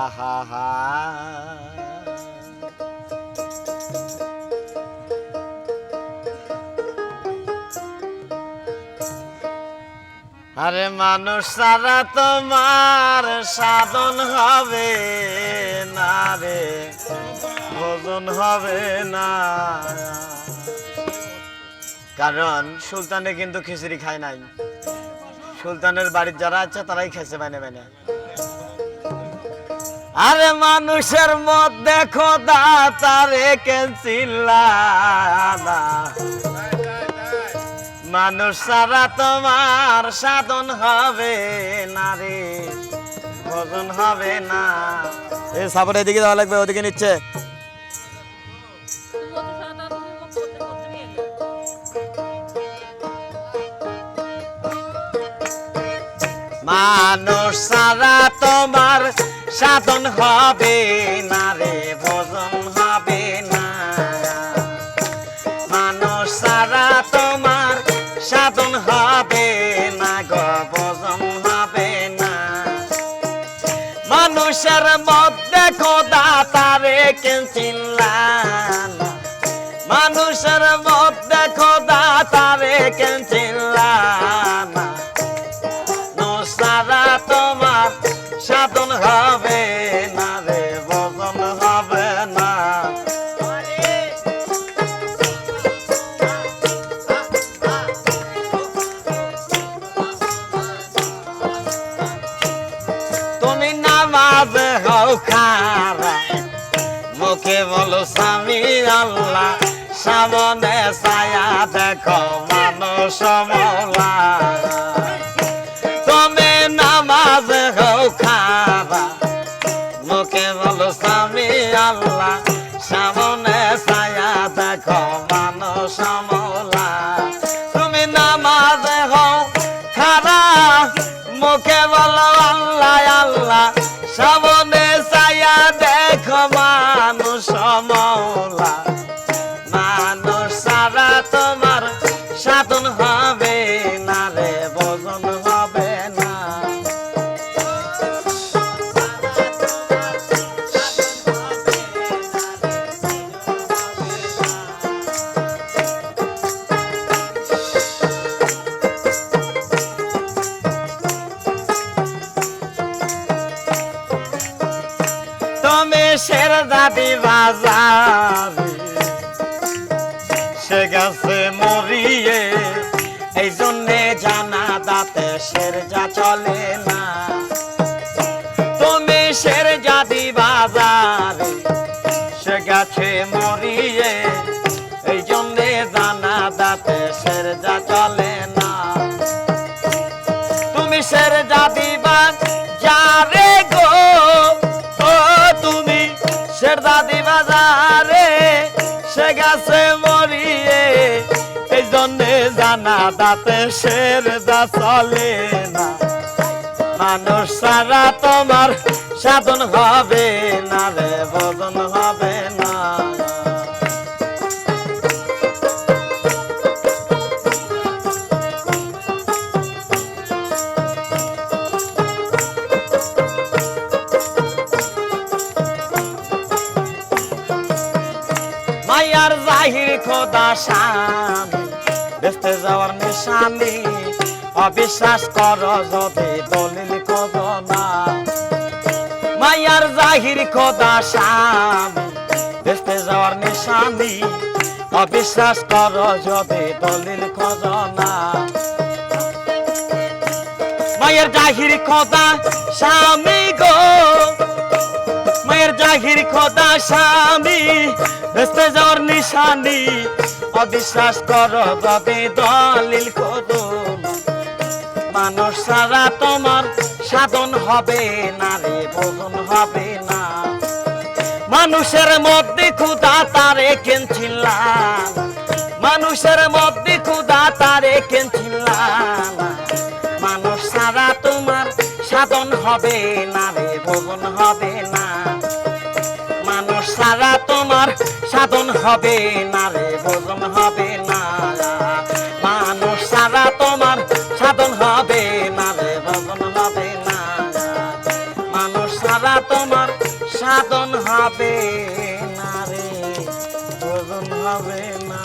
আহা আরে মানুষ সারা তোমার সাধন হবে না রে ভোজন হবে না। কারণ সুলতানে কিন্তু খিচুড়ি খায় নাই। সুলতানের বাড়ির যারা আছে, তারাই খেয়েছে মানে মানে আরে মানুষের মধ্যে খোদা তারে কেছিলা মানুষ সারা তোমার সাধন হবে না রে, ভজন হবে না। এই সাপোর্ট এদিকে দেওয়া লাগবে, ওদিকে নিচ্ছে। মানুষ সারা তোমার সাধন হবে না রে, ভজন হবে না। মানুষ সারা তোমার সাধন হবে না গো, ভজন হবে না। মানুষের মধ্যে খোদা তারে কেন চিনলা মানুষের মধ্যে খোদা তারে কেন চিনলা হও খারা মুখে বলো, স্বামী আল্লাহ, সামনে ছায়া দেখো, মানুষ মলা তুমি নামাজ হও খারা মুখে বলো, স্বামী আল্লাহ, সামনে ছায়া দেখো, মানুষ তুমি নামাজ হও খারা মুখে বলো, আল্লাহ আল্লাহ সামনে শের দাদি বাজার। সে গেছে মরিয়ে এই জন্যে জানা দাতে শের যা চলে না। তুমি শের জাদি বাজারে সে গেছে মরিয়ে এই জন্যে জানা দাতে শের যা চলে গেছে মরিয়ে, এই জন্যে জানা দাতে শের দা চলে না। মানুষ সারা তোমার সাধন হবে না রে বদন। মায়ার জাহির খোদা স্বামী বেসতে যাওয়ার নিশানি, অবিশ্বাস কর যদি দলিল কর না। মায়ার জাহির খোদা স্বামী বেসতে যাওয়ার নিশানি, অবিশ্বাস কর যদি দলিল কর না। মায়ের জাহির খোদা স্বামী গো জাহির খোদা স্বামী ভেস্তে যাওয়ার নিশানি, অবিশ্বাস কর যদি দলিল করো মানুষ সারা তোমার সাধন হবে না রে ভোজন হবে না। মানুষের মধ্যে ক্ষুদা তারে কেনছিলাম মানুষের মধ্যে ক্ষুদা তারে কেনছিলাম মানুষ সারা তোমার সাধন হবে না রে ভোজন হবে না। তোমার তোমার সাধন হবে না রে, ভোজন হবে না। মানুষ সারা তোমার সাধন হবে না রে, ভোজন হবে না। মানুষ সারা তোমার সাধন হবে না রে, ভোজন হবে না।